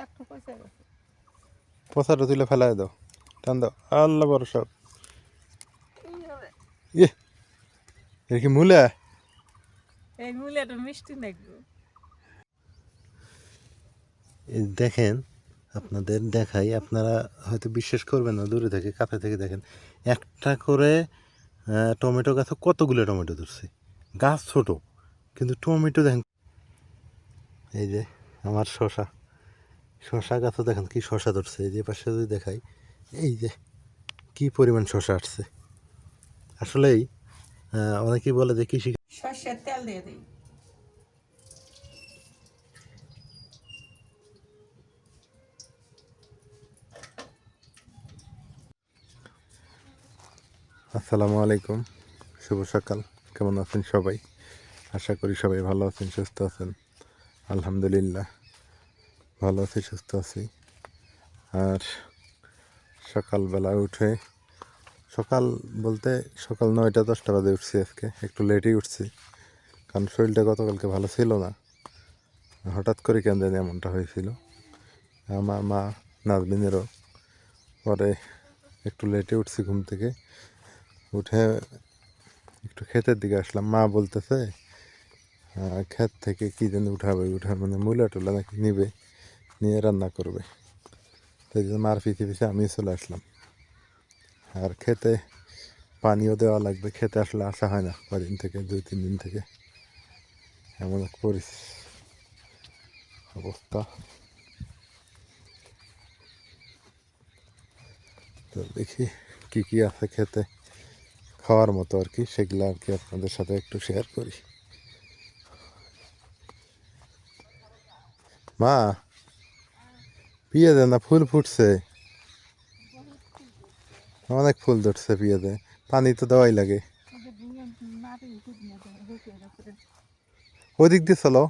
একটা পয়সা গেছে। পচাটা তুলে ফেলায় দাও। টান দাও। আল্লাহ বড় সব ইয়ে এর কি মূলা? এই মূলাটা মিষ্টি নাকবো দেখেন আপনাদের দেখাই আপনারা হয়তো বিশ্বাস করবেন না দূরে থেকে কাছে থেকে দেখেন। একটা করে আহ, টমেটো গাছে কতগুলো টমেটো ধরছে? গাছ ছোট কিন্তু টমেটো দেখেন। এই যে আমার শশা শশা গাছও দেখেন কি শশা ধরছে এই যে পাশে যদি দেখাই এই যে কি পরিমাণ শশা আসছে। আসলেই আহ, অনেকেই বলে যে কৃষি সর্ষের তেল দিয়ে দিই। আসসালামু আলাইকুম শুভ সকাল কেমন আছেন সবাই? আশা করি সবাই ভালো আছেন সুস্থ আছেন আলহামদুলিল্লাহ। ভালো আছি, সুস্থ আছি। আর সকালবেলা উঠে, সকাল বলতে সকাল নয়টা, দশটা বাজে উঠছি আজকে। একটু লেটেই উঠছি, কারণ শরীরটা গতকালকে ভালো ছিল না। হঠাৎ করে কেন জানি এমনটা হয়েছিল। আমার মা নাজমিনেরও পরে একটু লেটে উঠছি ঘুম থেকে। উঠে একটু ক্ষেতের দিকে আসলাম। মা বলতেছে ক্ষেত থেকে কী যেন উঠাবে উঠা মানে মূলা টুলা নাকি নিবে? নিয়ে রান্না করবে তাই জন্য মার পিছিয়ে পিছিয়ে আমি চলে আসলাম আর খেতে পানিও দেওয়া লাগবে খেতে আসলে আসা হয় না কদিন থেকে দুই তিন দিন থেকে এমন এক অবস্থা তো দেখি কী কী আছে খেতে খাওয়ার মতো আর কি সেগুলো আর কি আপনাদের সাথে একটু শেয়ার করি মা পিঁয়াজে না ফুল ফুটছে? অনেক ফুল ধরছে পিঁয়াজে। পানি তো দেওয়াই লাগে। ওদিক দিয়ে চলো।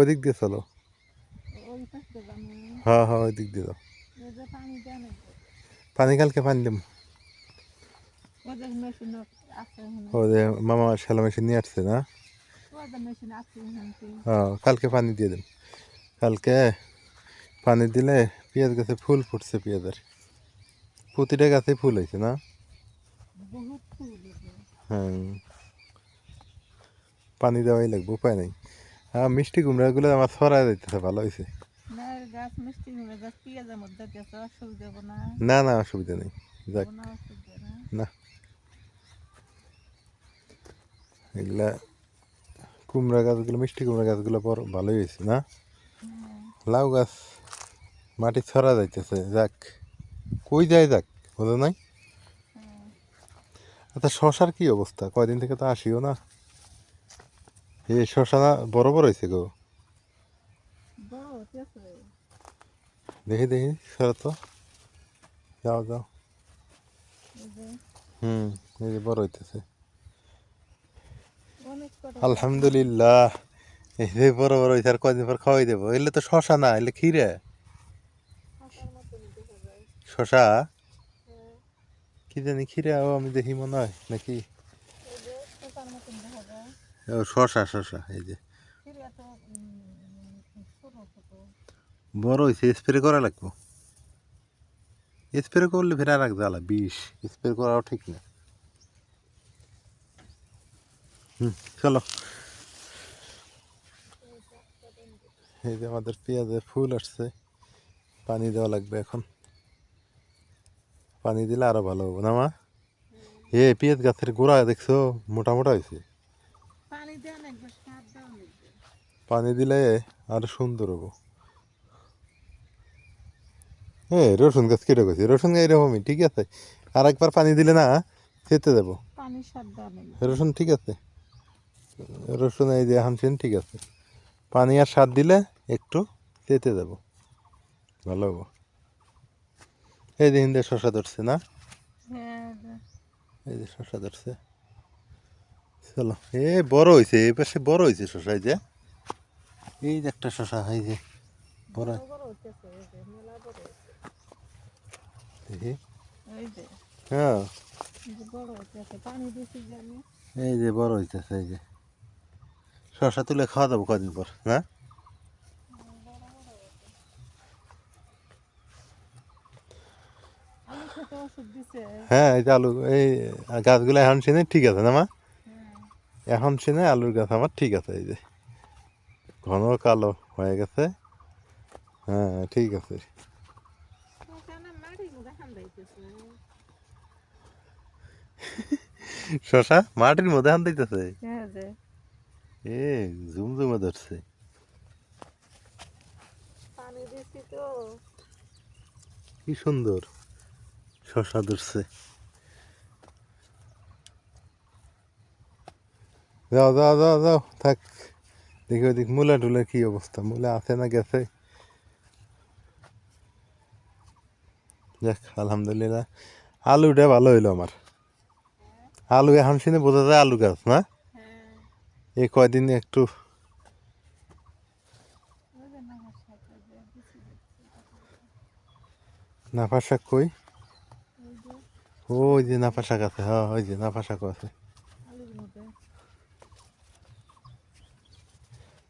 ওদিক দিয়ে চলো। হ্যাঁ হ্যাঁ ওই দিক দিয়ে দাও পানি কালকে পানি দেবো। ওদের মামা শ্যালা মেশিন নিয়ে আসছে না? হ্যাঁ কালকে পানি দিয়ে দেন কালকে পানি দিলে পেঁয়াজ গাছে ফুল ফুটছে পেঁয়াজের। প্রতিটা গাছে ফুল হয়েছে না। হ্যাঁ। পানি দেওয়াই লাগবে উপায় নেই। হ্যাঁ মিষ্টি কুমড়াগুলো আমার ছড়াই দিতেছে ভালো হয়েছে। না না। অসুবিধা নেই। যাক। না এগুলা কুমড়া গাছগুলো মিষ্টি কুমড়া গাছগুলো বড় ভালোই হয়েছে না? লাউ গাছ মাটি ছড়া যাইতেছে, যাক। কই যায় যাক, বোঝো নাই? আচ্ছা শশার কি অবস্থা? কয়দিন থেকে তো আসিও না। এ শশা না বড় বড় হয়েছে গো? দেখি দেখি, সরা তো। যাও যাও। হুম, এই যে বড় হইতেছে। আলহামদুলিল্লাহ। এই বড় বড় হয়েছে আর কয়দিন পর খাওয়াই দেবো? এলে তো শশা না, এলে খিরে ফাঁকার মতন দেখা যায় শশা? কি জানি খিরে আমি দেখি মনে হয়, নাকি? শশা শশা, এই যে। বড় হয়েছে স্প্রে করা লাগবো। স্প্রে করলে ফের এক জ্বালা, বিষ। স্প্রে করাও ঠিক না। হুম, চলো। এই যে আমাদের পেঁয়াজের ফুল আসছে, পানি দেওয়া লাগবে এখন। পানি দিলে আরও ভালো হবে না মা? এ পেঁয়াজ গাছের গোড়া দেখছ? মোটা মোটা হয়েছে। পানি দিলে আরও সুন্দর হব। এ রসুন গাছ কেটে গেছে। রসুন গাছ এরকমই ঠিক আছে? আর একবার পানি দিলে না খেতে দেবো। রসুন ঠিক আছে। রসুন এই যে হামছেন ঠিক আছে। পানি আর সার দিলে একটু তেতে দেবো। ভালো হব। এই যে হিন্দে শশা ধরছে না? হ্যাঁ এই যে শশা ধরছে। চলো এ বড় হয়েছে এই পাশে বড় হয়েছে শশা এই যে। এই যে একটা শশা যে বড়। হ্যাঁ। এই যে বড় হইতেছে এই যে শশা তুলে খাওয়া দাবো কদিন পর না খেতে ওষুধ দিছে হ্যাঁ এই যে আলু এই গাছগুলো এখন চিনে ঠিক আছে না মা? এখন চিনে আলুর গাছ আমার ঠিক আছে এই যে। ঘন কালো হয়ে গেছে। হ্যাঁ ঠিক আছে। শশা মাটির মধ্যে আন দিতেছে? হ্যাঁ এ জুমজুমে ধরছে। কি সুন্দর। শশা ধরছে যাও যাও যাও যাও, থাক। দেখি ওদিক মূলা টুলার কি অবস্থা। মূলা আছে না গেছে? যাক, আলহামদুলিল্লাহ। আলুটা ভালো হইল আমার। আলু এখন শুনে বোঝা যায় আলু গাছ, না? এই কয়দিন একটু ওই যে নামার সাথে যে দিছি নাফা শাক কই? ওই যে নাফা শাক আছে হ্যাঁ ওই যে নাফা শাক আছে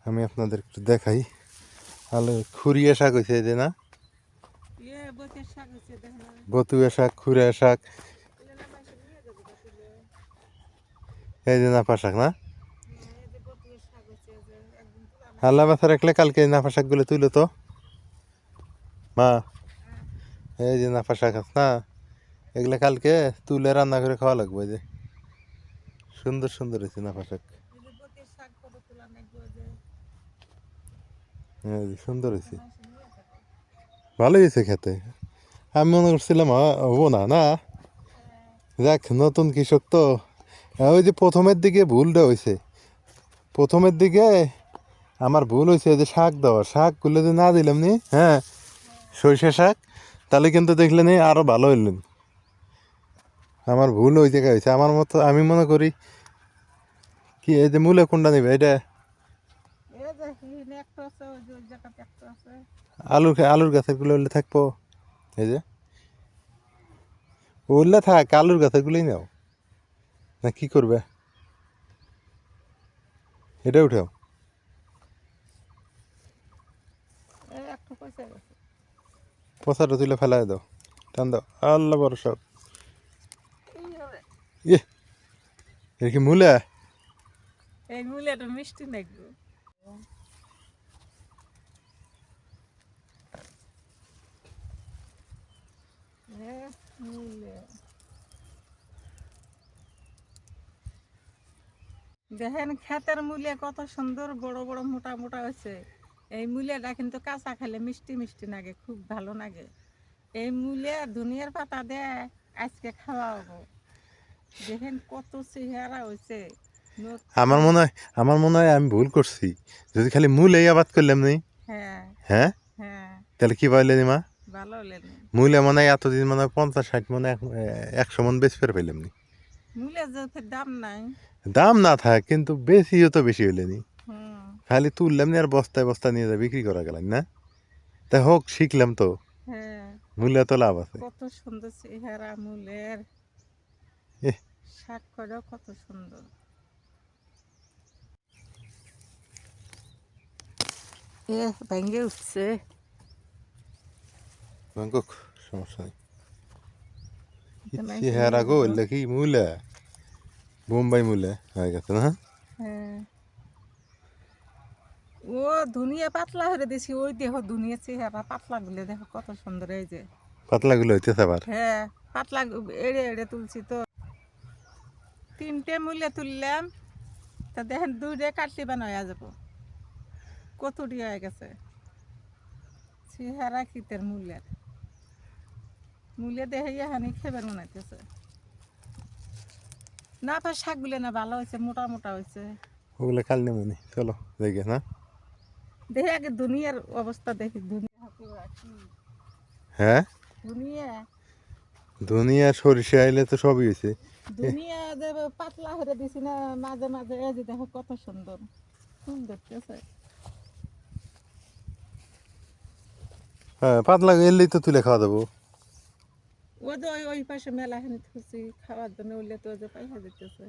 আমি আপনাদের একটু দেখাই। আলু খুরিয়া শাক হয়েছে যে না? ইয়ে না। বতুয়া শাক খুরিয়া শাক। এই যে নাফা শাক না? আল্লাহ মাথা রাখলে কালকে নাফা শাকগুলো তুলো তো। মা এই যে নাফা শাক আছে না? এগুলো কালকে তুলে রান্না করে খাওয়া লাগবে যে। সুন্দর সুন্দর হয়েছে এই যে সুন্দর হয়েছে। ভালোই হয়েছে খেতে। আমি মনে করছিলাম হব না না? যাক, নতুন কৃষক তো। ওই যে প্রথমের দিকে ভুলটা হয়েছে। প্রথমের দিকে আমার ভুল হয়েছে যে শাক দেওয়া। শাকগুলো যদি না দিলাম নি হ্যাঁ সরিষা শাক, তাহলে কিন্তু দেখলেন আরও ভালো হইলেন। আমার ভুল ওই জায়গায় হয়েছে। আমার মতো আমি মনে করি কি এই যে মূলে কোনটা নিবে? এটা আলুর আলুর গাছেরগুলো উল্লে থাকব। এই যে উল্লে থাক আলুর গাছের গুলোই নাও। না কি করবে? এটা উঠাও। পচাটা তুলে ফেলাই দাও। টান দাও। আল্লাহ বড় এই মূলাটা মিষ্টি নাকবো দেখেন ক্ষেতের মূলে কত সুন্দর, বড় বড় মোটা মোটা হয়েছে। এই মূলেটা কিন্তু কাঁচা খেলে মিষ্টি মিষ্টি লাগে খুব ভালো লাগে এই মূলে দুনিয়ার পাতা দেয় আজকে খাওয়া হব। দেখেন কত চেহারা হয়েছে আমার মনে হয় আমার মনে হয় আমি ভুল করছি। যদি খালি মূল এই আবাদ করলাম নি? হ্যাঁ। হ্যাঁ? হ্যাঁ। তাহলে কি পাইলে মা? মূলে মনে হয় এতদিন মনে হয় পঞ্চাশ ষাট মনে এক- একশো মন বেশ ফের পেলাম নি। দাম নাই। দাম না থাক কিন্তু বেশিও তো বেশি হইলে নি। খালি তুললাম নি আর বস্তায় বস্তা নিয়ে যা বিক্রি করা গেলাম না? তা হোক শিখলাম তো। হ্যাঁ। মূল্য তো লাভ আছে। কত সুন্দর চেহারা মূলের। কত সুন্দর। এ ভেঙে উঠছে। ব্যাংকক সমস্যা নেই। এটা নাই চেহারা মূলা। বোম্বাই মূলা হয়ে গেছে না? হ্যাঁ। ও ধুনিয়া পাতলা হয়ে দিছি। ওই দেহ ধুনিয়া চেহারা পাতলা গুলো দেখো কত সুন্দর এই যে। পাতলাগুলো হইতেছে আবার? হ্যাঁ পাতলা এড়ে এড়ে তুলছি তো। তিনটে মূল্যে তুললাম তা দেখেন দুইটা কাটলি বানায়া যাব। কতটি হয়ে গেছে? চেহারা কিতের মূল্যের। মূল্যে দেখে এখানে খেবার বানাইতেছে না পা শাকগুলো না ভালো হয়েছে মোটা মোটা হয়েছে। ওগুলো কাল নেমনি চলো দেখে না? দেখে আগে দুনিয়ার অবস্থা দেখি দুনিয়া হ্যাঁ? দুনিয়া? ধনিয়া সরিষা আইলে তো সবই হয়েছে। দুনিয়া যে পাতলা হয়ে দিছি না মাঝে মাঝে এই যে দেখো কত সুন্দর। সুন্দর হ্যাঁ পাতলা এলেই তো তুলে খাওয়া দেবো। ও যে ওই ওই পাশে মেলা খানি থুছি খাওয়ার জন্য উঠলে তো যে পয়সা দিতেছে।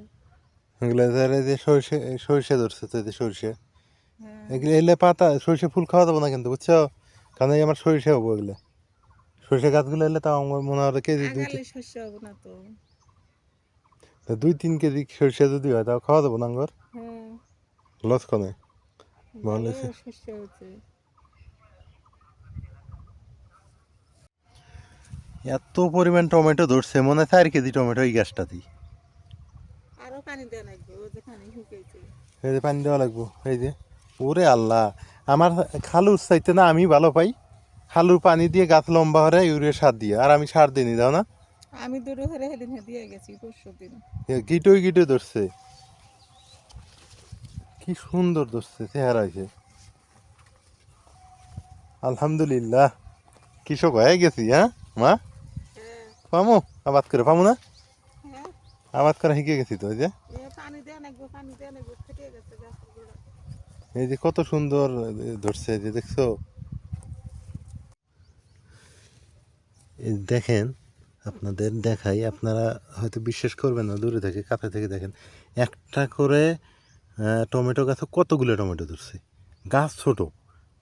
এগুলো ধরে যে সরিষা সরিষা ধরছে তো যে সরিষা। হ্যাঁ। এগুলো এলে পাতা সরিষা ফুল খাওয়া দেবো না কিন্তু বুঝছ? কারণ আমার সরিষা হব এগুলো। সরষে গাছগুলো এলে তাও আমার মনে হয় কেজি দুই শস্য হবে না তো তা। দুই তিন কেজি সরষে যদি হয় তাও খাওয়া যাব না আঙ্গর? হ্যাঁ। লস ভালো হচ্ছে এত পরিমাণ টমেটো ধরছে মনে হয় চার কেজি টমেটো এই গাছটাতেই শুকিয়েছে এই যে পানি দেওয়া লাগবো এই যে। ওরে আল্লাহ আমার খালুর চাইতে না আমি ভালো পাই। খালুর পানি দিয়ে গাছ লম্বা হরে ইউরিয়া সার দিয়ে আর আমি সার দিইনি দাও না? আমি দুটো হরে সেদিন দিয়ে গেছি পরশু দিন। গিটোই গিটো ধরছে। কি সুন্দর ধরছে চেহারা হয়েছে আলহামদুলিল্লাহ। কৃষক হয়ে গেছি হ্যাঁ? মা? পামো আবাদ করে পামো না? হ্যাঁ। আবাদ করা শিখে গেছি তো এই যে? এই যে কত সুন্দর ধরছে যে দেখছ? এই দেখেন আপনাদের দেখাই আপনারা হয়তো বিশ্বাস করবেন না দূরে থেকে কাছে থেকে দেখেন। একটা করে টমেটো গাছে কতগুলো টমেটো ধরছে? গাছ ছোট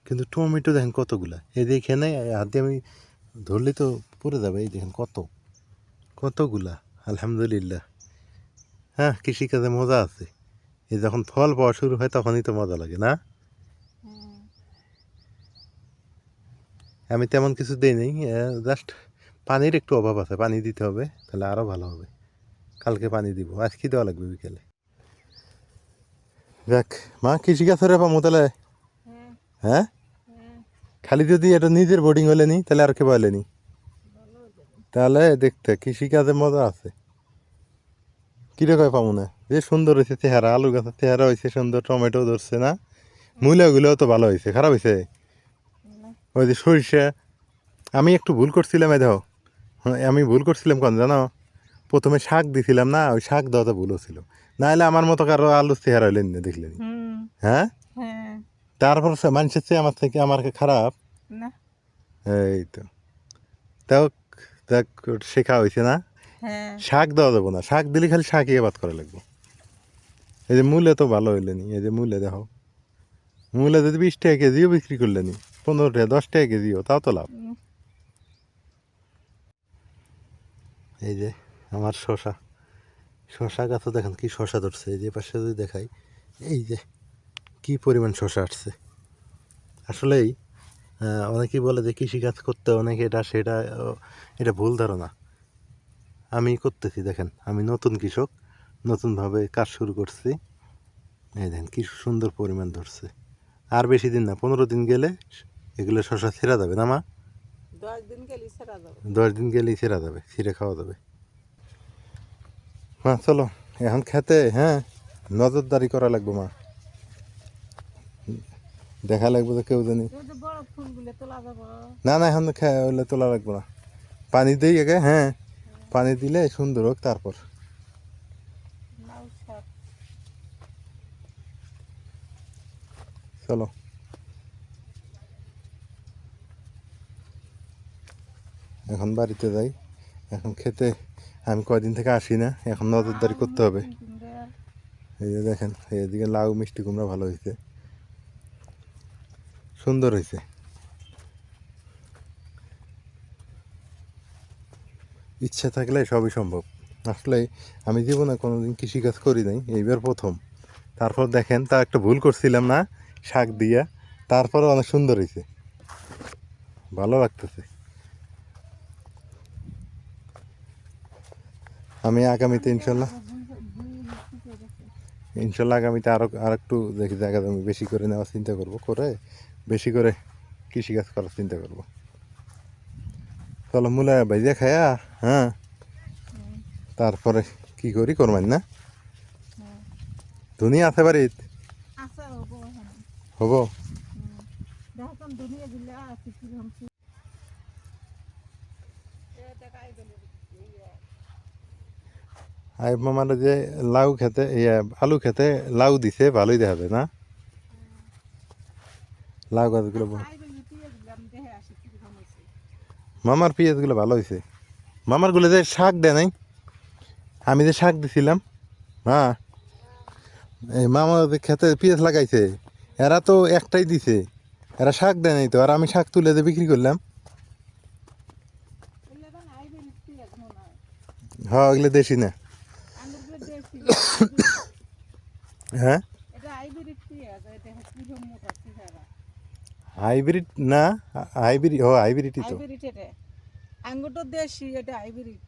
কিন্তু টমেটো দেখেন কতগুলা। এই দেখে নেই হাতে আমি ধরলে তো পড়ে যাবে এই দেখেন কত কতগুলা আলহামদুলিল্লাহ। হ্যাঁ কৃষিকাজে মজা আছে। এই যখন ফল পাওয়া শুরু হয় তখনই তো মজা লাগে না? আমি তেমন কিছু দিই নেই জাস্ট পানির একটু অভাব আছে পানি দিতে হবে তাহলে আরও ভালো হবে। কালকে পানি দিব আজকে দেওয়া লাগবে বিকেলে। দেখ মা কৃষি গাছের পাবো তাহলে? হ্যাঁ। হ্যাঁ? হ্যাঁ। খালি যদি এটা নিজের বোর্ডিং হলে নি তাহলে আর কে বলে নি? তাহলে দেখতে কৃষিকাজে মজা আছে। কিরে কয় পাবো না? যে সুন্দর হয়েছে চেহারা আলু গাছের চেহারা হয়েছে সুন্দর টমেটো ধরছে না? মূলাগুলোও তো ভালো হয়েছে খারাপ হয়েছে? ওই যে সরিষা আমি একটু ভুল করছিলাম এই দেখো। আমি ভুল করছিলাম কোন জানো? প্রথমে শাক দিছিলাম না ওই শাক দেওয়াতে ভুল হচ্ছিল। না হলে আমার মতো কারও আলু চেহারা হইলেন না দেখলেন হ্যাঁ? হ্যাঁ। তারপর মানুষের চেয়ে আমার থেকে আমার খারাপ। এই তো। তাও দেখ শেখা হয়েছে না। হ্যাঁ। শাক দেওয়া যাব না। শাক দিলে খালি শাকই বাদ করা লাগবে। এই যে মূলে তো ভালো হইলেনি এই যে মূলে দেখো। মূলে যদি বিশ টাকা কেজিও বিক্রি করলেনি পনেরো টাকা দশ টাকা কেজিও তাও তো লাভ। এই যে আমার শশা। শশা গাছও দেখেন কি শশা ধরছে। এই যে পাশে যদি দেখাই, এই যে কি পরিমাণ শশা আসছে। আসলেই অনেকেই বলে যে কৃষিকাজ করতে অনেকে এটা, সেটা এটা ভুল ধারণা। আমি করতেছি, দেখেন, আমি নতুন কৃষক, নতুনভাবে কাজ শুরু করছি। এই দেখেন, কি সুন্দর পরিমাণ ধরছে। আর বেশি দিন না, পনেরো দিন গেলে এগুলো শশা ছেঁড়া যাবে না মা? দশ দিন গেলেই সেরা যাবে ছেঁড়া খাওয়া যাবে মা চলো এখন খেতে হ্যাঁ? নজরদারি করা লাগবে মা। দেখা লাগবে তো কেউ জানি। না না এখন খে হইলে তোলা লাগবে না। পানি দিই আগে হ্যাঁ? পানি দিলে সুন্দর হোক তারপর। চলো। এখন বাড়িতে যাই। এখন খেতে আমি কয়দিন থেকে আসি না, এখন নজরদারি করতে হবে। এই যে দেখেন, এদিকে লাউ, মিষ্টি কুমড়া ভালো হয়েছে। সুন্দর হয়েছে। ইচ্ছা থাকলে সবই সম্ভব। আসলে আমি জীবনে কোনোদিন কৃষিকাজ করি নাই, এইবার প্রথম। তারপর দেখেন, তা একটা ভুল করছিলাম না, শাক দিয়া। তারপরে অনেক সুন্দর হয়েছে। ভালো লাগতেছে। আমি আগামীতে ইনশাল্লাহ ইনশাল্লাহ আগামীতে আরও আর একটু দেখি জায়গা জমি বেশি করে নেওয়ার চিন্তা করব। করে বেশি করে কৃষিকাজ করার চিন্তা করব। চলো মূলা ভাইজা খায়া? হ্যাঁ। তারপরে কি করি? করবেন না। ধুনিয়া আছে বাড়িত? হব এখানে হব দেখুন দুনিয়া দিলে আছে কীরকম কি এ দেখাই গেলে আই মামার যে লাউ খেতে ইয়ে আলু খেতে লাউ দিছে ভালোই দেখা যায় না? লাউ গাছগুলো দিয়ে মামার পেঁয়াজগুলো ভালো হয়েছে মামারগুলো যে শাক দেয় নাই আমি যে শাক দিছিলাম হ্যাঁ এই মামা যে খেতে পেঁয়াজ লাগাইছে এরা তো একটাই দিছে এরা শাক দেয় নাই তো আর আমি শাক তুলে যে বিক্রি করলাম। হ্যাঁ ওগুলো দেশি না। হ্যাঁ? হাইব্রিড না হাইব্রিড ও হাইব্রিডই তো। হাইব্রিড আঙ্গুরটা দেশি এটা হাইব্রিড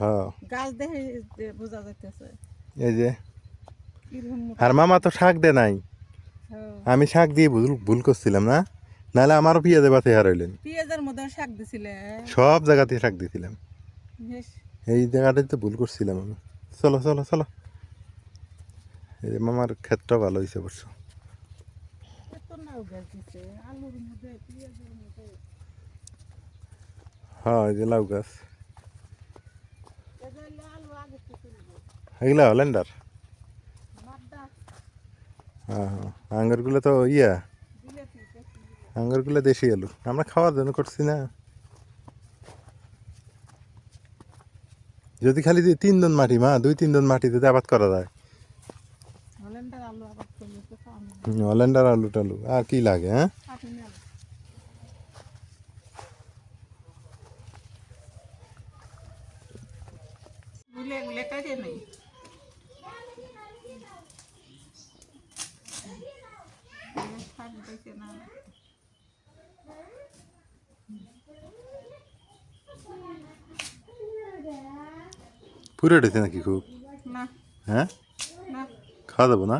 হ্যাঁ। গাছ দেখে বোঝা যাইতেছে। এই যে আর মামা তো শাক দে নাই। হ্যাঁ। আমি শাক দিয়ে ভুল ভুল করছিলাম না? নাহলে আমারও পেঁয়াজে বাতে হারাইলেন পেঁয়াজের মধ্যে শাক দিছিলে? সব জায়গাতে শাক দিয়েছিলাম বেশ। এই জায়গাটাই তো ভুল করছিলাম আমি। চলো চলো চলো। এই মামার ক্ষেতটা ভালো হয়েছে মধ্যে হ্যাঁ এই যে লাউ গাছ। এগুলা হলেন্ডার হ্যাঁ হ্যাঁ। আঙ্গুরগুলো তো ইয়া। আঙ্গুরগুলো দেশি আলু। আমরা খাওয়ার জন্য করছি না। যদি খালি দুই তিনজন মাটি, মা, দুই তিনজন মাটিতে তো আবাদ করা যায় হলেন্ডার আলু আবার করলে তো পাওয়া হুম, হল্যান্ডার আলু টালু। আর কি লাগে হ্যাঁ? পুরো উঠেছে নাকি খুব? না। হ্যাঁ? খাওয়া যাব না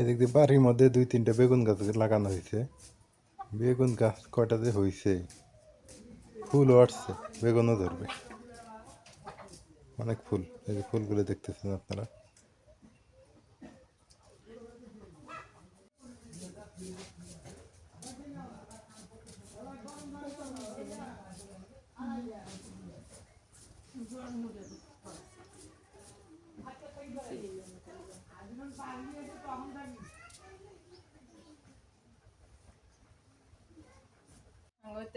এদিক দিয়ে বাড়ির মধ্যে দুই তিনটা বেগুন গাছ লাগানো হয়েছে। বেগুন গাছ কয়টা যে হয়েছে? ফুল আসছে বেগুনও ধরবে। অনেক ফুল এই যে ফুলগুলো দেখতেছেন আপনারা।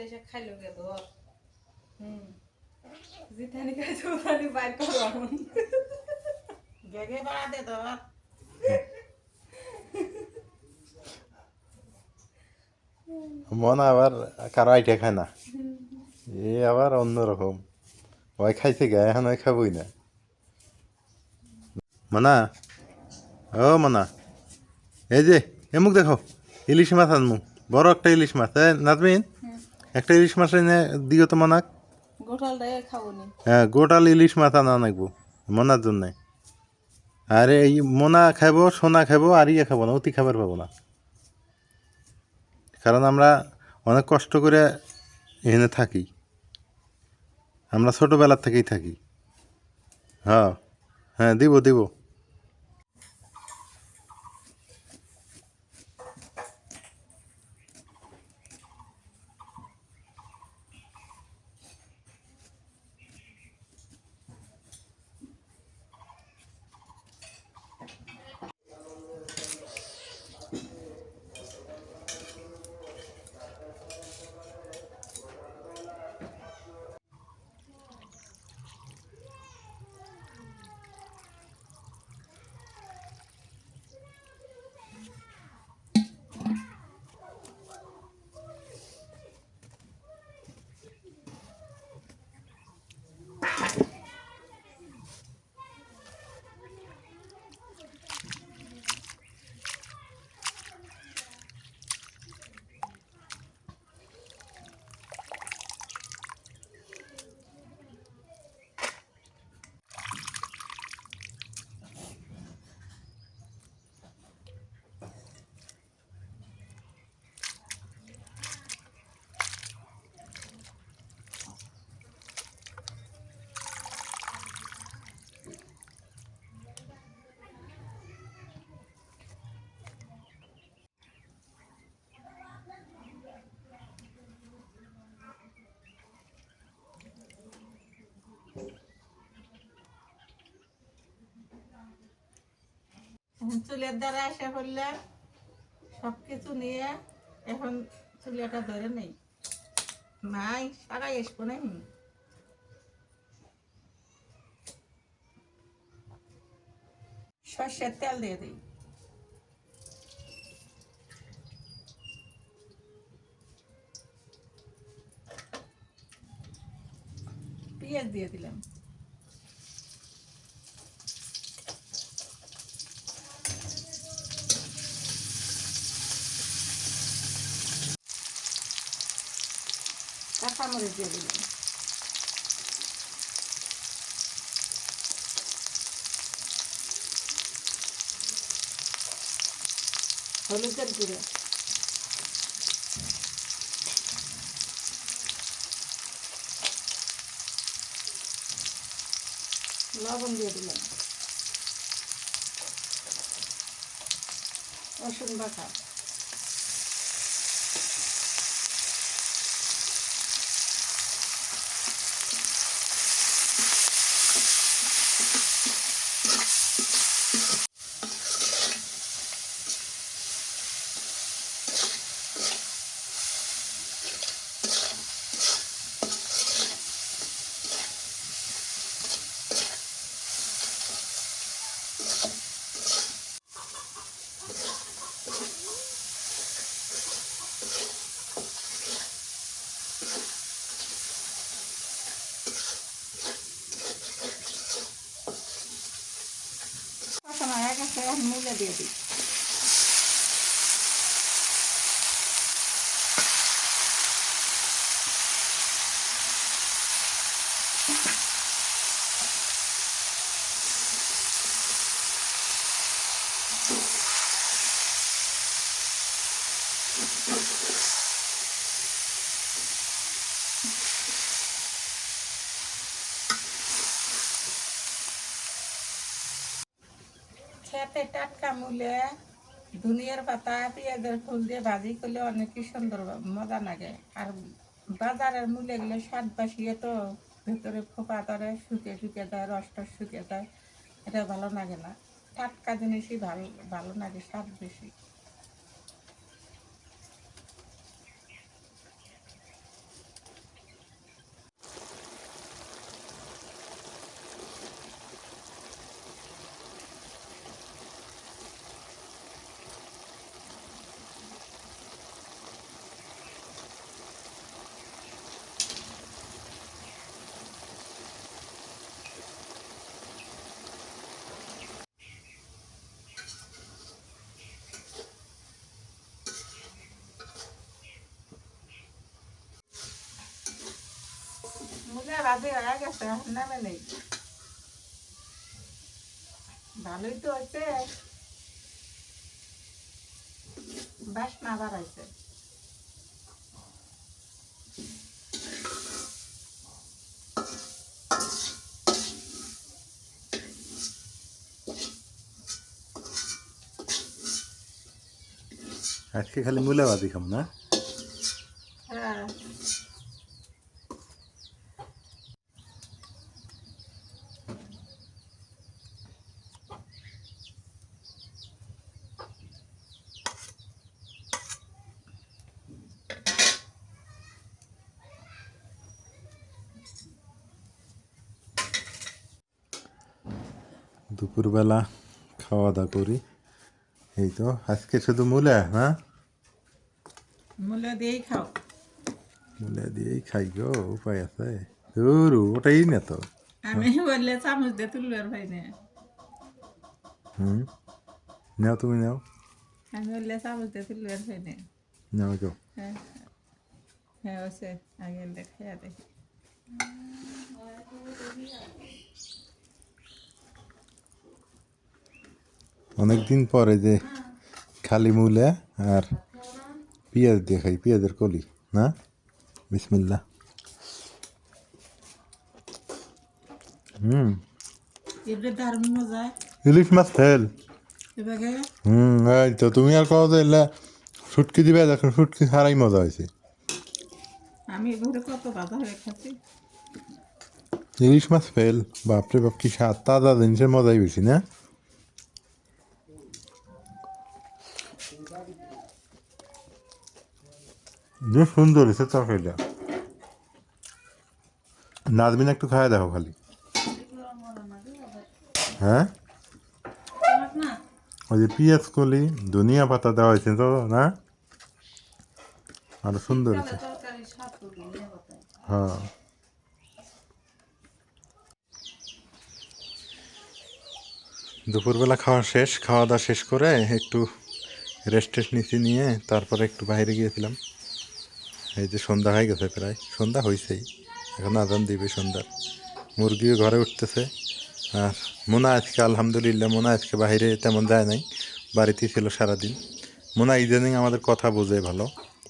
এসে খাইলো গে ধর হুম। জিতানি খাইছে ওখানে বাইর করো। গেগে বাড়া দে ধর মন আবার কারও আইটে খায় না। এ আবার অন্যরকম ওই খাইছে গে এখন ওই খাবই না। মানা? ও মানা। এই যে এমুক দেখো ইলিশ মাছ আনমু। বড় একটা ইলিশ মাছ এ নাজমিন? একটা ইলিশ মাছ এনে দিও তো মনাক। হ্যাঁ গোটাল ইলিশ মাছ আনা নাকবো মনার জন্য। আর এই মোনা খাব সোনা খাব আর ইয়ে খাব না অতি খাবার পাবো না। কারণ আমরা অনেক কষ্ট করে এখানে থাকি। আমরা ছোটোবেলার থেকেই থাকি। হ্যাঁ হ্যাঁ দিব দিব। চুলের দ্বারা আসা করলে সব কিছু নিয়ে এখন চুলিয়াটা ধরে নেই। নাই, সারাই আসব নাই। সর্ষের তেল দিয়ে দিই। পেঁয়াজ দিয়ে দিলাম। কাঁচামরিচ দিয়ে দিলাম হলুদের গুঁড়ো লবণ দিয়ে দিলাম রসুন বাটা কষানো হয়ে গেছে এখন মুলে দিয়ে দিই। খেতে টাটকা মূলে, ধনিয়ার পাতা, পেঁয়াজের ফুল দিয়ে ভাজি করলে অনেকই সুন্দর মজা লাগে। আর বাজারের মূলে গেলে স্বাদ বাসিয়ে তো ভেতরে ফোপা ধরে শুকে শুকে যায় রসটা শুকে যায়, এটা ভালো লাগে না। টাটকা জিনিসই ভালো ভালো লাগে, স্বাদ বেশি মূলে ভাজি হয়ে গেছে নেই। ভালোই তো হচ্ছে বাসনা বাড়াইছে। আজকে খালি মূলাবাদি খাম না হ্যাঁ দুপুরবেলা খাওয়া দাওয়া করি। এই তো আজকে শুধু মূলা না? মূল্য দিয়েই খাও। মূলা দিয়েই খাই গো উপায় আছে। দূর ওটাই না তো। আমি বললে চামচ দিয়ে তুলবার ভাই না। হুম? নাও তুমি নাও। আমি বললে চামচ দিয়ে তুলবার ভাই না। নাও গো। হ্যাঁ হ্যাঁ। হচ্ছে আগে দেখা দেখি। অনেকদিন পরে যে খালি মূলা আর পেঁয়াজ দিয়ে খাই পেঁয়াজের কলি না? বিসমিল্লা হুম। ইলিশ মাছ ফেল। হুম এই তো তুমি আর কত এলে শুটকি দিবে দেখো শুটকি ছাড়াই মজা হয়েছে। আমি এবারে কত বাধা হয়ে খাচ্ছি। ইলিশ মাছ ফেল বাপরে বাপ কি স্বাদ তাজা জিনিসের মজাই বেশি না? যে সুন্দর হয়েছে তরকারিটা নাজমিন একটু খাওয়া দেখো খালি। হ্যাঁ? ওই যে পিঁয়াজ কলি, ধনিয়া পাতা দেওয়া হয়েছে, তো, না? আরও সুন্দর হয়েছে। হ্যাঁ। দুপুরবেলা খাওয়া শেষ, খাওয়া দাওয়া শেষ করে একটু রেস্ট টেস্ট নিচে নিয়ে তারপরে একটু বাইরে গিয়েছিলাম। এই যে সন্ধ্যা হয়ে গেছে প্রায়। সন্ধ্যা হয়েছেই এখন আজান দিবে সন্ধ্যার। মুরগিও ঘরে উঠতেছে। আর মোনা আজকে আলহামদুলিল্লাহ, মোনা আজকে বাইরে তেমন যায় নাই। বাড়িতেই ছিল সারাদিন। মোনা ইদানিং আমাদের কথা বোঝে ভালো।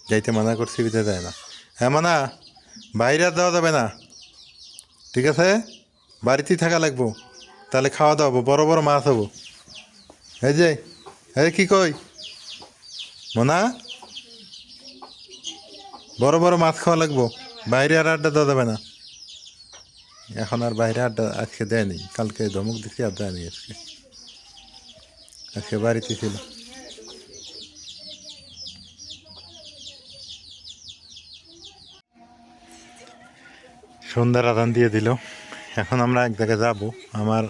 যাইতে মানা করছি বিদে যায় না। হ্যাঁ মানা, বাইরে আর দেওয়া যাবে না। ঠিক আছে? বাড়িতেই থাকা লাগবো। তাহলে খাওয়া দাওয়া হব। বড় বড় মাছ হব। এই যে, এই কি কই? মোনা? বড় বড় মাছ খাওয়া লাগবো। বাইরে আর আড্ডা দেওয়া যাবে না। এখন আর বাইরে আড্ডা আজকে দেয়নি, কালকে ধমক দিচ্ছি আর দেয়নি আজকে। আজকে বাড়িতে ছিল। সন্ধ্যার আদান দিয়ে দিল। এখন আমরা এক জায়গায় যাব। আমার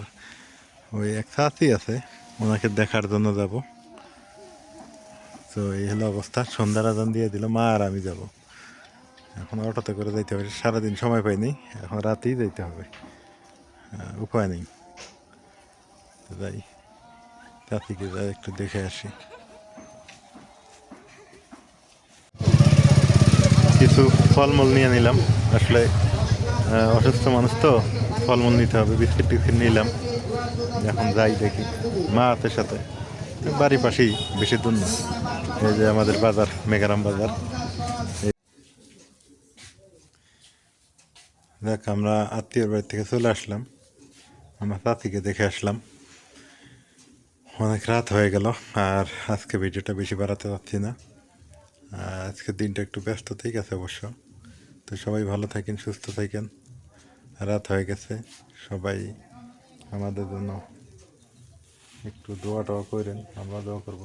ওই এক সাথী আছে, ওনাকে দেখার জন্য যাব। তো এই হলো অবস্থা। সন্ধ্যার আদান দিয়ে দিল মা আর আমি যাব। এখন অটোতে করে যাইতে হবে, সারাদিন সময় পাইনি এখন রাতেই যাইতে হবে। উপায় নেই। যাই চাষিকে যাই একটু দেখে আসি। কিছু ফলমূল নিয়ে নিলাম। আসলে অসুস্থ মানুষ তো, ফলমূল নিতে হবে, বিস্কিট টিস্কিট নিলাম। এখন যাই দেখি মা আছে সাথে। বাড়ির পাশেই, বেশি দূর না। এই যে আমাদের বাজার, মেঘারাম বাজার। দেখ, আমরা আত্মীয়র বাড়ি থেকে চলে আসলাম। আমার চাচিকে দেখে আসলাম। অনেক রাত হয়ে গেল, আর আজকে ভিডিওটা বেশি বাড়াতে পারছি না। আর আজকের দিনটা একটু ব্যস্ত ঠিক আছে অবশ্য। তো সবাই ভালো থাকেন, সুস্থ থাকেন। রাত হয়ে গেছে, সবাই আমাদের জন্য একটু দোয়া টোয়া করেন, আমরা দোয়া করব।